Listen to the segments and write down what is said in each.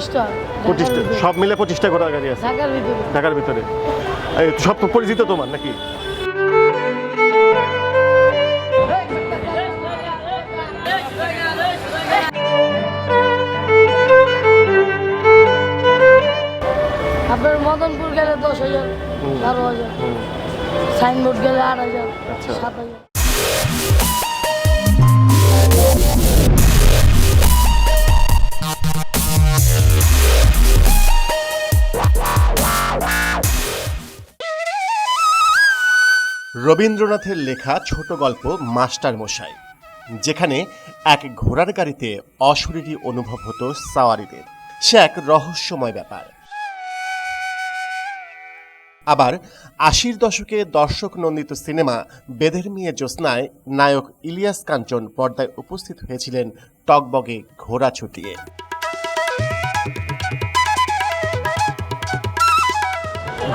পঁচিশটা পঁচিশটা সব মিলে পঁচিশটা ঘোড়ার গাড়ি আছে। ঢাকার ভিতরে। ঢাকার ভিতরে। সব তো পরিচিত তোমার নাকি? আপনার মদনপুর গেলে দশ হাজার বারো হাজার। সাইনবোর্ড গেলে আট হাজার আচ্ছা। সাত হাজার। রবীন্দ্রনাথের লেখা ছোট গল্প মাস্টার মশাই, যেখানে এক ঘোড়ার গাড়িতে অশরীরী অনুভব হতো সাওয়ারিদের। সে এক রহস্যময় ব্যাপার। আবার আশির দশকে দর্শক নন্দিত সিনেমা বেদের মেয়ে জ্যোৎস্নায় নায়ক ইলিয়াস কাঞ্চন পর্দায় উপস্থিত হয়েছিলেন টকবগে ঘোড়া ছুটিয়ে।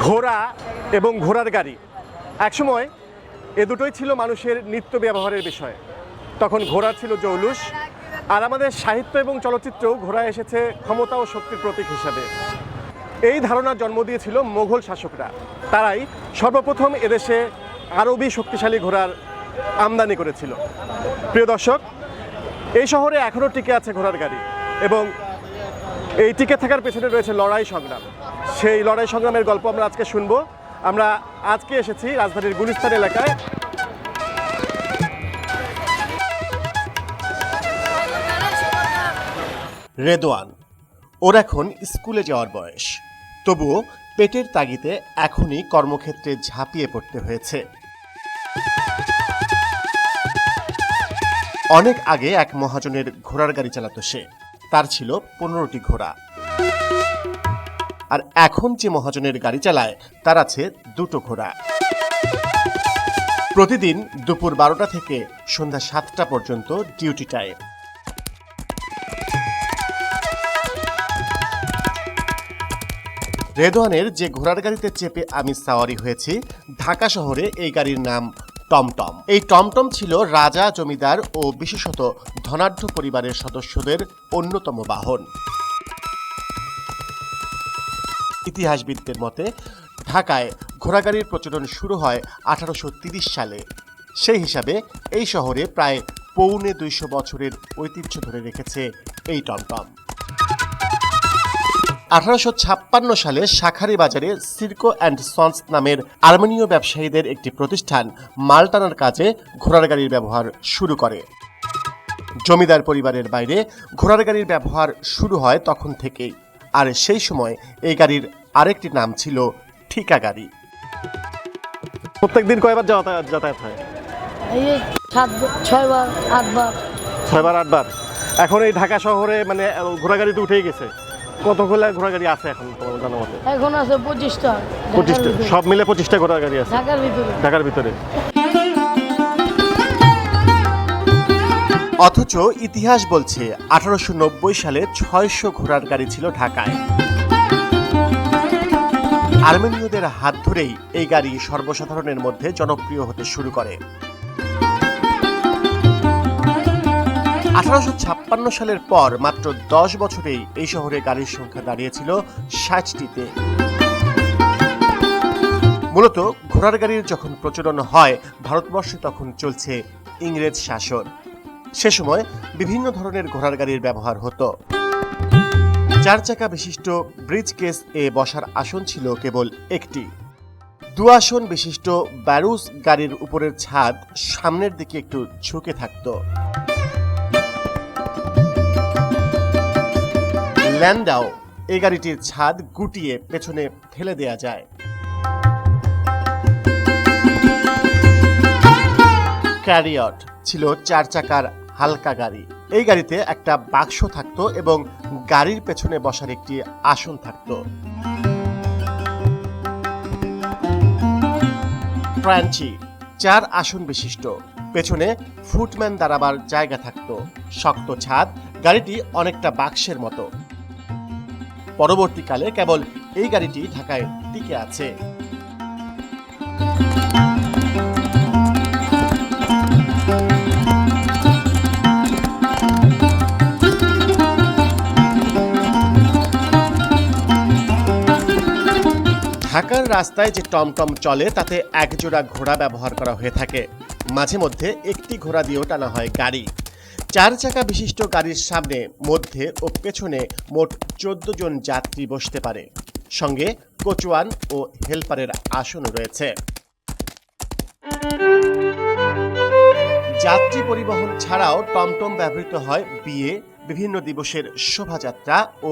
ঘোড়া এবং ঘোড়ার গাড়ি। একসময় এ দুটোই ছিল মানুষের নিত্য ব্যবহারের বিষয়। তখন ঘোড়া ছিল জৌলুস, আর আমাদের সাহিত্য এবং চলচ্চিত্রেও ঘোড়া এসেছে ক্ষমতা ও শক্তির প্রতীক হিসাবে। এই ধারণার জন্ম দিয়েছিল মোঘল শাসকরা। তারাই সর্বপ্রথম এদেশে আরবি শক্তিশালী ঘোড়ার আমদানি করেছিল। প্রিয় দর্শক, এই শহরে এখনও টিকে আছে ঘোড়ার গাড়ি এবং এই টিকে থাকার পেছনে রয়েছে লড়াই সংগ্রাম। সেই লড়াই সংগ্রামের গল্প আমরা আজকে শুনব। আমরা আজকে এসেছি রাজধানীর গুলিস্তান এলাকায়। রেদোয়ান, ওর এখন স্কুলে যাওয়ার বয়স। তবুও পেটের তাগিতে এখনই কর্মক্ষেত্রে ঝাঁপিয়ে পড়তে হয়েছে। অনেক আগে এক মহাজনের ঘোড়ার গাড়ি চালাতো সে। তার ছিল পনেরোটি ঘোড়া। আর এখন যে মহাজনের গাড়ি চালায়, তার আছে দুটো ঘোড়া। প্রতিদিন দুপুর বারোটা থেকে সন্ধ্যা সাতটা পর্যন্ত ডিউটি টাইম রেদওয়ানের যে ঘোড়ার গাড়িতে চেপে আমি সাওয়ারি হয়েছি, ঢাকা শহরে এই গাড়ির নাম টমটম। এই টমটম ছিল রাজা, জমিদার ও বিশেষত ধনাঢ্য পরিবারের সদস্যদের অন্যতম বাহন। ইতিহাসবিদদের মতে, ঢাকায় ঘোড়াগাড়ির প্রচলন শুরু হয় আঠারোশো সালে। সেই হিসাবে এই শহরে প্রায় পৌনে দুইশো বছরের ঐতিহ্য ধরে রেখেছে এই টমটম। আঠারোশো ছাপ্পান্ন সালে শাখারি বাজারে সিরকো অ্যান্ড সন্স নামের আর্মেনীয় ব্যবসায়ীদের একটি প্রতিষ্ঠান মাল টানার কাজে ঘোড়ার গাড়ির ব্যবহার শুরু করে। জমিদার পরিবারের বাইরে ঘোড়ার গাড়ির ব্যবহার শুরু হয় তখন থেকেই। আর সেই সময় এই গাড়ির আরেকটি নাম ছিল ঠিকা গাড়ি। প্রত্যেকদিন কয়বার যাতায়াত যাতায়াত হয়? এই সাত ছয়বার আটবার ছয়বার আটবার এখন এই ঢাকা শহরে মানে ঘোড়া গাড়িতে উঠেই গেছে। কতগুলো ঘোড়া গাড়ি আছে এখন তোমার জানা মতে? এখন আছে পঁচিশটা। পঁচিশটা। সব মিলে পঁচিশটা ঘোড়া গাড়ি আছে। ঢাকার ভিতরে। ঢাকার ভিতরে। অথচ ইতিহাস বলছে আঠারোশো নব্বই সালে ছয়শো ঘোড়ার গাড়ি ছিল ঢাকায়। আর্মেনীয়দের হাত ধরেই এই গাড়ি সর্বসাধারণের মধ্যে জনপ্রিয় হতে শুরু করে। আঠারোশো ছাপ্পান্ন সালের পর মাত্র দশ বছরেই এই শহরে গাড়ির সংখ্যা দাঁড়িয়েছিল ষাটটিতে। মূলত ঘোড়ার গাড়ির যখন প্রচলন হয়, ভারতবর্ষে তখন চলছে ইংরেজ শাসন। সে সময় বিভিন্ন ধরনের ঘোড়ার গাড়ির ব্যবহার হতো। চার চাকা বিশিষ্ট ব্রিজ কেস এ বসার আসন ছিল কেবল একটি। দু আসন বিশিষ্ট ব্যারুস গাড়ির উপরের ছাদ সামনের দিকে একটু ঝুঁকে থাকতো। ল্যান্ডাও এই গাড়িটির ছাদ গুটিয়ে পেছনে ফেলে দেয়া যায়। ক্যারিয়ট ছিল চার চাকার হালকা গাড়ি। এই গাড়িতে একটা বাক্স থাকতো এবং গাড়ির পেছনে বসার একটি আসন থাকতো। ফ্র্যাঞ্চি চার আসন বিশিষ্ট। পেছনে ফুটম্যান দাঁড়াবার জায়গা থাকতো। শক্ত ছাদ, গাড়িটি অনেকটা বাক্সের মতো। পরবর্তীকালে কেবল এই গাড়িটি ঢাকায় টিকে আছে। ঢাকার রাস্তায় যে টমটম চলে, তাতে একজোড়া ঘোড়া ব্যবহার করা হয়ে থাকে। মাঝে মধ্যে একটি ঘোড়া দিয়েও টানা হয় গাড়ি। চার চাকা বিশিষ্ট গাড়ির সামনে, মধ্যে ও পেছনে মোট চোদ্দ জন যাত্রী বসতে পারে। সঙ্গে কোচওয়ান ও হেল্পারের আসনও রয়েছে। যাত্রী পরিবহন ছাড়াও টমটম ব্যবহৃত হয় বিয়ে, বিভিন্ন দিবসের শোভাযাত্রা ও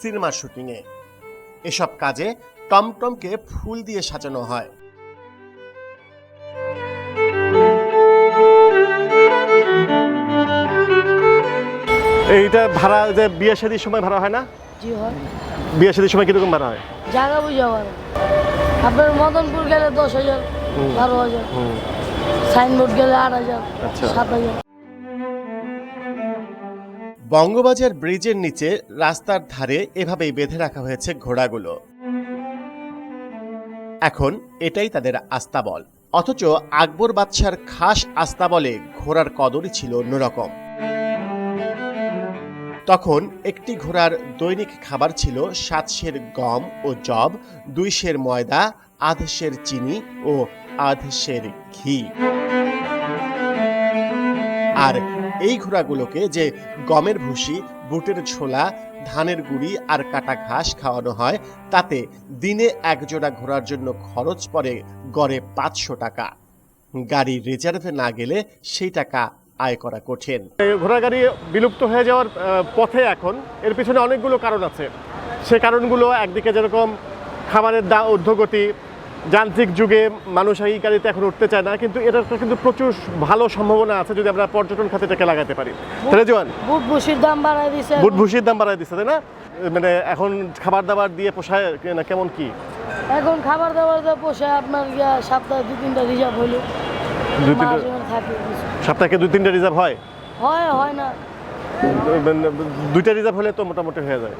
সিনেমা শুটিংয়ে। এসব কাজে টমটমকে ফুল দিয়ে সাজানো হয়। এইটা ভাড়া যে বিয়ে শাদির সময় ভাড়া হয় না? জি হয়। বিয়ে শাদির সময় কীরকম ভাড়া হয়? জায়গা বুঝে আমার আপনার মদনপুর গেলে দশ হাজার বারো হাজার। সাইনবোর্ড গেলে আট হাজার আচ্ছা। সাত হাজার। বঙ্গবাজার ব্রিজের নিচে রাস্তার ধারে এভাবেই বেঁধে রাখা হয়েছে ঘোড়াগুলো। এখন এটাই তাদের আস্তাবল অথচ আকবর বাদশার খাস আস্তাবলে ঘোড়ার কদরই ছিল অন্যরকম। তখন একটি ঘোড়ার দৈনিক খাবার ছিল সাত সের গম ও জব, দুই সের ময়দা, আধ সের চিনি ও আধ সের ঘি। আর এই ঘোড়াগুলোকে যে গমের ভুসি বুটের ছোলা, ধানের গুঁড়ি আর কাটা ঘাস খাওয়ানো হয়। তাতে দিনে এক জোড়া ঘোড়ার জন্য খরচ পড়ে গড়ে পাঁচশো টাকা। গাড়ি রিজার্ভে না গেলে সেই টাকা আয় করা কঠিন। ঘোড়া গাড়ি বিলুপ্ত হয়ে যাওয়ার পথে এখন। এর পিছনে অনেকগুলো কারণ আছে। সে কারণগুলো একদিকে যেরকম খাবারের দা, ঊর্ধ্বগতি যান্ত্রিক যুগে মানুষ এই গাড়িতে এখন উঠতে চায় না কিন্তু এটার কিন্তু প্রচুর ভালো সম্ভাবনা আছে যদি আমরা পর্যটন খাতে এটাকে লাগাতে পারি। তাহলে জোয়ান? বুট দাম বাড়ায় দিছে। বুট ভুসির দাম বাড়ায় দিচ্ছে তাই না? মানে এখন খাবার দাবার দিয়ে পোষায় না কেমন কি? এখন খাবার দাবার দিয়ে পোষায় আপনার সপ্তাহে দু তিনটা রিজার্ভ হইল। দুই তিনটা সপ্তাহে দুই তিনটা রিজার্ভ হয়? হয় হয় না। দুইটা রিজার্ভ হলে তো মোটামুটি হয়ে যায়।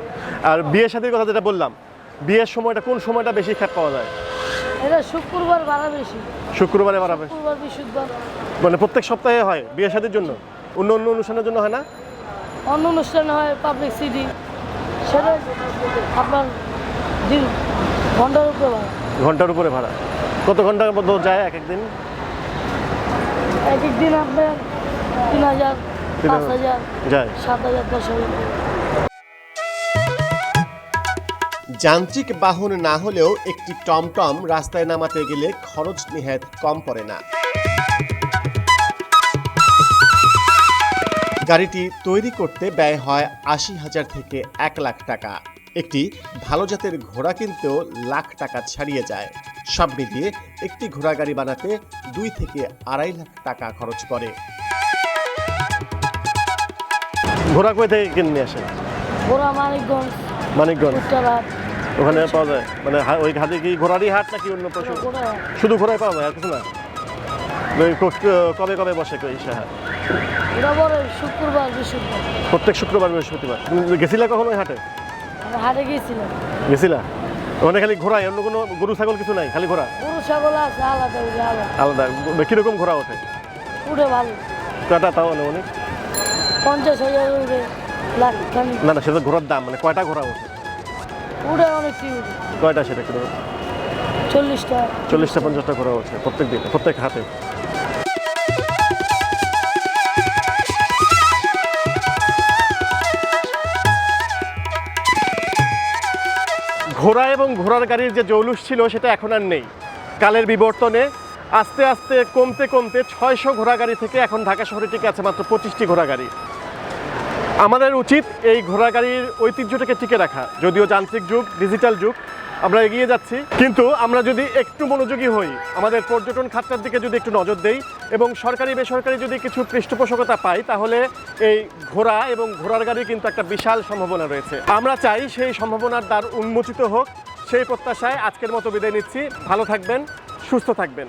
আর বিয়ে শাদির কথা যেটা বললাম বিয়ের সময়টা কোন সময়টা বেশি খ্যাপ পাওয়া যায়? এটা শুক্রবার ভাড়া বেশি শুক্রবারে বাড়াবে শুক্রবার বৃহস্পতিবার মানে প্রত্যেক সপ্তাহে হয় বিয়ে শাদির জন্য? অন্য অন্য অনুষ্ঠানের জন্য হয় না? অন্য অনুষ্ঠান হয় পাবলিক সিটি সেটা আপনার দিন ঘণ্টার উপরে ভাড়া। ঘণ্টার উপরে ভাড়া। কত ঘণ্টার মধ্যে যায় এক একদিন? এক এক দিন আপনার তিন হাজার। পাঁচ। হাজার যায়। সাত হাজার দশ হাজার। যান্ত্রিক বাহন না হলেও একটি টমটম রাস্তায় নামাতে গেলে খরচ নিহাত কম পড়ে না। গাড়িটি তৈরি করতে ব্যয় হয় আশি হাজার থেকে এক লাখ টাকা। একটি ভালো জাতের ঘোড়া কিনতেও লাখ টাকা ছাড়িয়ে যায়। সব মিলিয়ে একটি ঘোড়া গাড়ি বানাতে দুই থেকে আড়াই লাখ টাকা খরচ পড়ে। ঘোড়া কই থেকে কিনে আসেন? ওরা মানিকগঞ্জ। মানিকগঞ্জ। ওখানে পাওয়া যায়। মানে ওই ঘাটে কি ঘোড়ারই হাট নাকি অন্য পশু? শুধু ঘোড়াই পাওয়া যায় আর কিছু না? কবে কবে বসে কই সে হাট? শুক্রবার প্রত্যেক শুক্রবার বৃহস্পতিবার। গেছিলা কখনো ওই হাটে? হাটে গিয়েছিলাম গেছিলা? ওখানে খালি ঘোড়াই অন্য কোনো গরু ছাগল কিছু নাই খালি ঘোড়া? গরু ছাগল আছে আলাদা আলাদা। আলাদা। কীরকম ঘোড়া ওঠে? উঠে ভালো। কয়টা তাও না অনেক পঞ্চাশ হাজার না না সেটা ঘোড়ার দাম মানে কয়টা ঘোড়া ওঠে? কয়টা সেটা কীরকম চল্লিশটা। চল্লিশটা পঞ্চাশটা ঘোড়া ওঠে প্রত্যেক দিন প্রত্যেক হাটে ঘোড়া এবং ঘোড়ার গাড়ির যে জৌলুস ছিল সেটা এখন আর নেই। কালের বিবর্তনে আস্তে আস্তে কমতে কমতে ছয়শো ঘোড়া গাড়ি থেকে এখন ঢাকা শহরে টিকে আছে মাত্র পঁচিশটি ঘোড়া গাড়ি। আমাদের উচিত এই ঘোড়া গাড়ির ঐতিহ্যটাকে টিকে রাখা। যদিও যান্ত্রিক যুগ ডিজিটাল যুগ, আমরা এগিয়ে যাচ্ছি। কিন্তু আমরা যদি একটু মনোযোগী হই, আমাদের পর্যটন খাতটার দিকে যদি একটু নজর দেই এবং সরকারি, বেসরকারি যদি কিছু পৃষ্ঠপোষকতা পাই, তাহলে এই ঘোড়া এবং ঘোড়ার গাড়ির কিন্তু একটা বিশাল সম্ভাবনা রয়েছে। আমরা চাই সেই সম্ভাবনার দ্বার উন্মোচিত হোক। সেই প্রত্যাশায় আজকের মতো বিদায় নিচ্ছি। ভালো থাকবেন, সুস্থ থাকবেন।